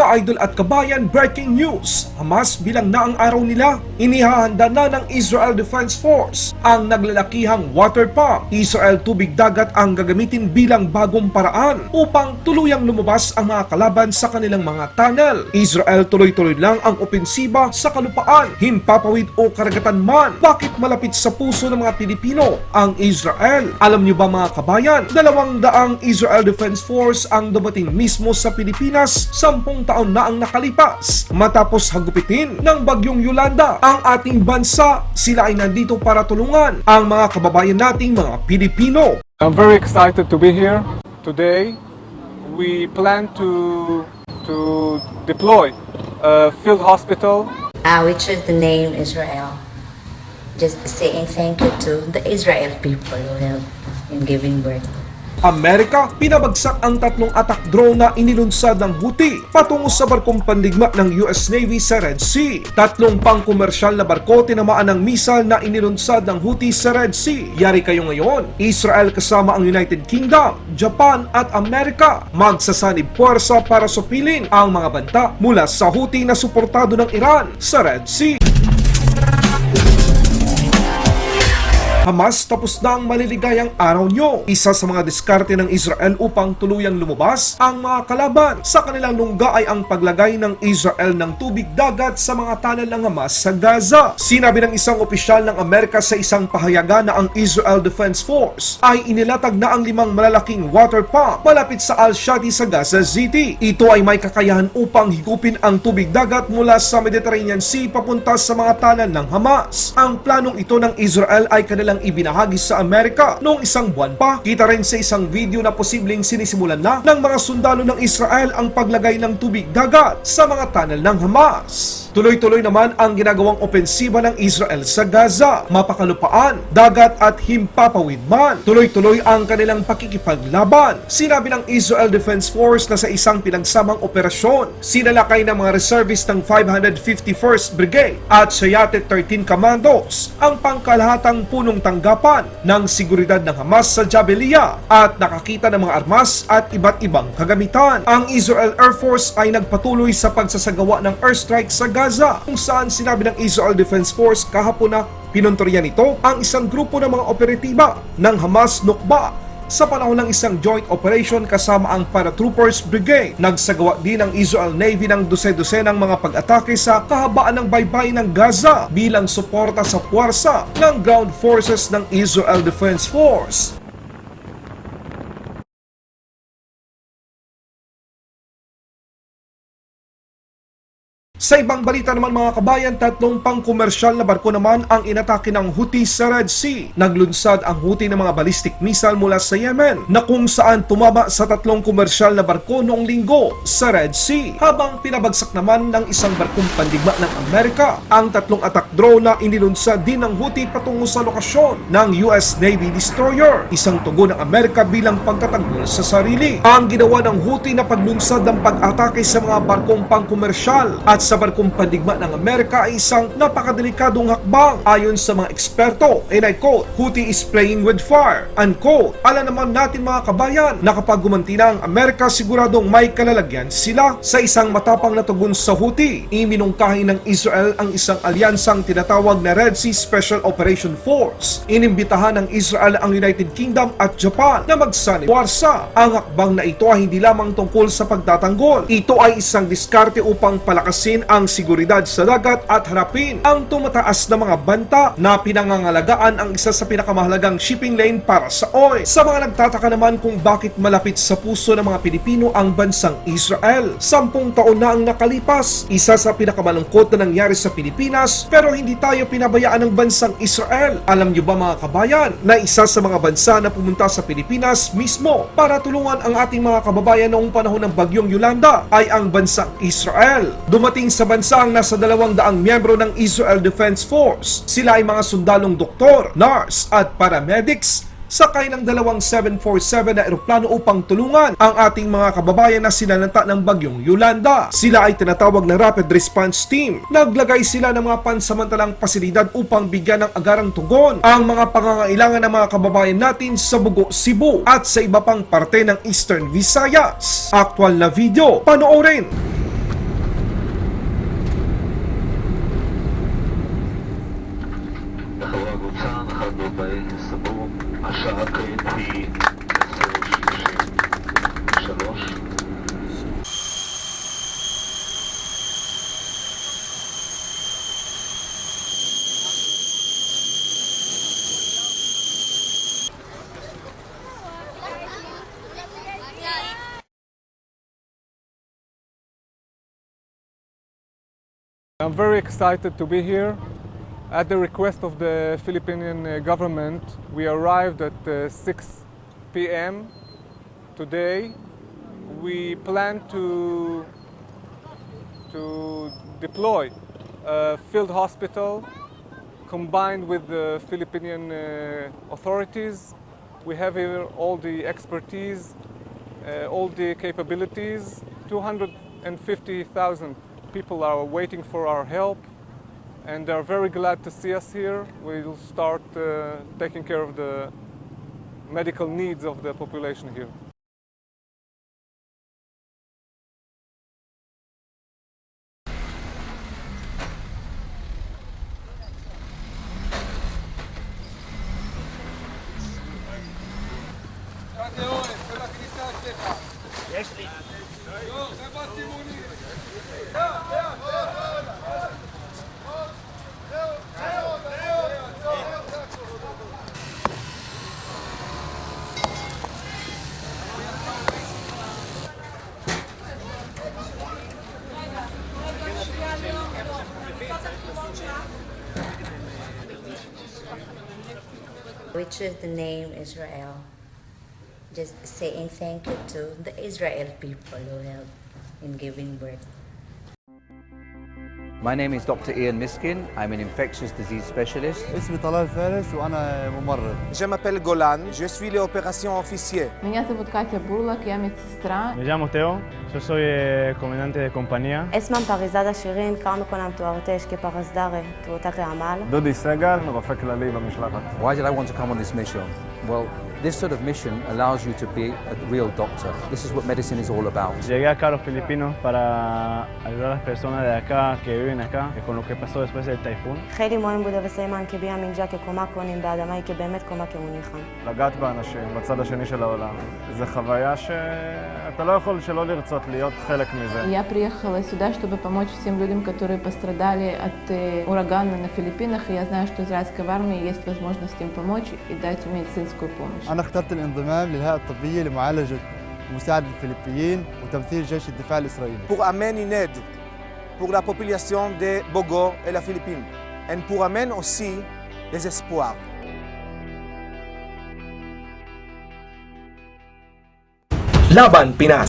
Mga idol at kabayan, breaking news! Hamas bilang na ang araw nila. Inihahanda na ng Israel Defense Force ang naglalakihang water pump. Israel tubig dagat ang gagamitin bilang bagong paraan upang tuluyang lumabas ang mga kalaban sa kanilang mga tunnel. Israel tuloy-tuloy lang ang opensiba sa kalupaan, himpapawid o karagatan man. Bakit malapit sa puso ng mga Pilipino ang Israel? Alam niyo ba mga kabayan, dalawang daang Israel Defense Force ang dumating mismo sa Pilipinas sampung taon na ang nakalipas. Matapos hagupitin ng bagyong Yolanda ang ating bansa, sila ay nandito para tulungan ang mga kababayan nating mga Pilipino. I'm very excited to be here today. We plan to to deploy a field hospital Uh, we choose the name Israel. Just saying thank you to the Israel people who helped in giving birth. Amerika, pinabagsak ang tatlong attack drone na inilunsad ng Houthi patungo sa barkong pandigma ng US Navy sa Red Sea. Tatlong pang-komersyal na barko tinamaan ng missile na inilunsad ng Houthi sa Red Sea. Yari kayo ngayon, Israel kasama ang United Kingdom, Japan at Amerika magsasanib puwersa para supilin ang mga banta mula sa Houthi na suportado ng Iran sa Red Sea. Hamas tapos na ang maliligayang araw nyo. Isa sa mga diskarte ng Israel upang tuluyang lumabas ang mga kalaban. Sa kanilang lungga ay ang paglagay ng Israel ng tubig dagat sa mga tunnel ng Hamas sa Gaza. Sinabi ng isang opisyal ng Amerika sa isang pahayagan na ang Israel Defense Force ay inilatag na ang limang malalaking water pump malapit sa Al-Shati sa Gaza City. Ito ay may kakayahan upang higupin ang tubig dagat mula sa Mediterranean Sea papunta sa mga tunnel ng Hamas. Ang planong ito ng Israel ay kanilang ibinahagi sa Amerika noong isang buwan pa. Kita rin sa isang video na posibleng sinisimulan na ng mga sundalo ng Israel ang paglagay ng tubig dagat sa mga tunnel ng Hamas. Tuloy-tuloy naman ang ginagawang opensiba ng Israel sa Gaza, mapakalupaan, dagat at himpapawid man. Tuloy-tuloy ang kanilang pakikipaglaban. Sinabi ng Israel Defense Force na sa isang pinagsamang operasyon, sinalakay ng mga reservist ng 551st Brigade at Sayate 13 Commandos ang pangkalahatang punong tanggapan ng seguridad ng Hamas sa Jabelia at nakakita ng mga armas at iba't ibang kagamitan. Ang Israel Air Force ay nagpatuloy sa pagsasagawa ng airstrike sa Gaza kung saan sinabi ng Israel Defense Force kahapon na pinuntorya nito ang isang grupo ng mga operatiba ng Hamas Nukba sa panahon ng isang joint operation kasama ang Paratroopers Brigade. Nagsagawa din ang Israel Navy ng dose-dosenang mga pag-atake sa kahabaan ng baybay ng Gaza bilang suporta sa puwersa ng ground forces ng Israel Defense Force. Sa ibang balita naman mga kabayan, tatlong pang-komersyal na barko naman ang inatake ng Houthi sa Red Sea. Naglunsad ang Houthi ng mga ballistic missile mula sa Yemen na kung saan tumama sa tatlong komersyal na barko noong linggo sa Red Sea. Habang pinabagsak naman ng isang barkong pandigma ng Amerika ang tatlong attack drone na inilunsad din ng Houthi patungo sa lokasyon ng US Navy destroyer. Isang tugon ng Amerika bilang pagtatanggol sa sarili. Ang ginawa ng Houthi na paglunsad ng pag-atake sa mga barkong pang-komersyal at sa barkong pandigma ng Amerika ay isang napakadelikadong hakbang ayon sa mga eksperto. And I quote, Houthi is playing with fire. Unquote. Alam naman natin mga kabayan na kapag gumanti na ang Amerika siguradong may kalalagyan sila sa isang matapang na tugon sa Houthi. Iminungkahi ng Israel ang isang alyansang tinatawag na Red Sea Special Operation Force. Inimbitahan ng Israel ang United Kingdom at Japan na magsanib warsa. Ang hakbang na ito ay hindi lamang tungkol sa pagtatanggol. Ito ay isang diskarte upang palakasin ang seguridad sa dagat at harapin ang tumataas na mga banta na pinangangalagaan ang isa sa pinakamahalagang shipping lane para sa oil. Sa mga nagtataka naman kung bakit malapit sa puso ng mga Pilipino ang bansang Israel. Sampung taon na ang nakalipas, isa sa pinakamalungkot na nangyari sa Pilipinas pero hindi tayo pinabayaan ng bansang Israel. Alam niyo ba mga kabayan na isa sa mga bansa na pumunta sa Pilipinas mismo para tulungan ang ating mga kababayan noong panahon ng bagyong Yolanda ay ang bansang Israel. Dumating sa bansa ang nasa dalawang daang miyembro ng Israel Defense Force. Sila ay mga sundalong doktor, nurse at paramedics sakay ng dalawang 747 na eroplano upang tulungan ang ating mga kababayan na sinalanta ng bagyong Yolanda. Sila ay tinatawag na Rapid Response Team. Naglagay sila ng mga pansamantalang pasilidad upang bigyan ng agarang tugon ang mga pangangailangan ng mga kababayan natin sa Bugo, Cebu at sa iba pang parte ng Eastern Visayas. Actual na video, panoorin! השעה כעת היא 10:33. I'm very excited to be here. At the request of the Philippine uh, government, we arrived at uh, 6 p.m. today. We plan to, to deploy a field hospital combined with the Philippine uh, authorities. We have here all the expertise, all the capabilities. 250,000 people are waiting for our help and they're very glad to see us here. We'll start uh, taking care of the medical needs of the population here. We choose the name Israel. Just saying thank you to the Israel people who help in giving birth. My name is Dr. Ian Miskin. I'm an infectious disease specialist. اسمي طلال فارس وانا ممرض Je m'appelle Golan, je suis l'opération officier. Меня зовут Катя Бурлак, я медсестра. Me llamo Teo, yo soy eh, comandante de compañía. اسمم פריזדה שירין, קרנו קונם תוארתש כפרזדרה, תוארתך עמל. דודי סגל, רופא כללי במשלחת. Why did I want to come on this mission? Well, this sort of mission allows you to be a real doctor. This is what medicine is all about. Llegué acá a los Filipinos para ayudar a las personas de acá que viven acá eh, con lo que pasó después del taifún. חיילי מוהם בודה וסיימן כביה מינג'ה כקומה קונים באדמה היא כבאמת קומה כמוניחם. לגעת באנשים בצד השני של העולם. זו חוויה שאתה לא יכול שלא לרצות להיות חלק מזה. Я приехала сюда, чтобы помочь всем людям, которые пострадали от э, урагана на Филиппинах. И я знаю, что израильской в армии есть возможность им помочь и дать медицинскую помощь. أنا اخترت الانضمام للهيئة الطبية لمعالجة مساعدة الفلبيين وتمثيل جيش الدفاع الإسرائيلي. pour amener une aide pour la population de Bogor et la Philippine and pour amener aussi des espoirs. لابان بيناس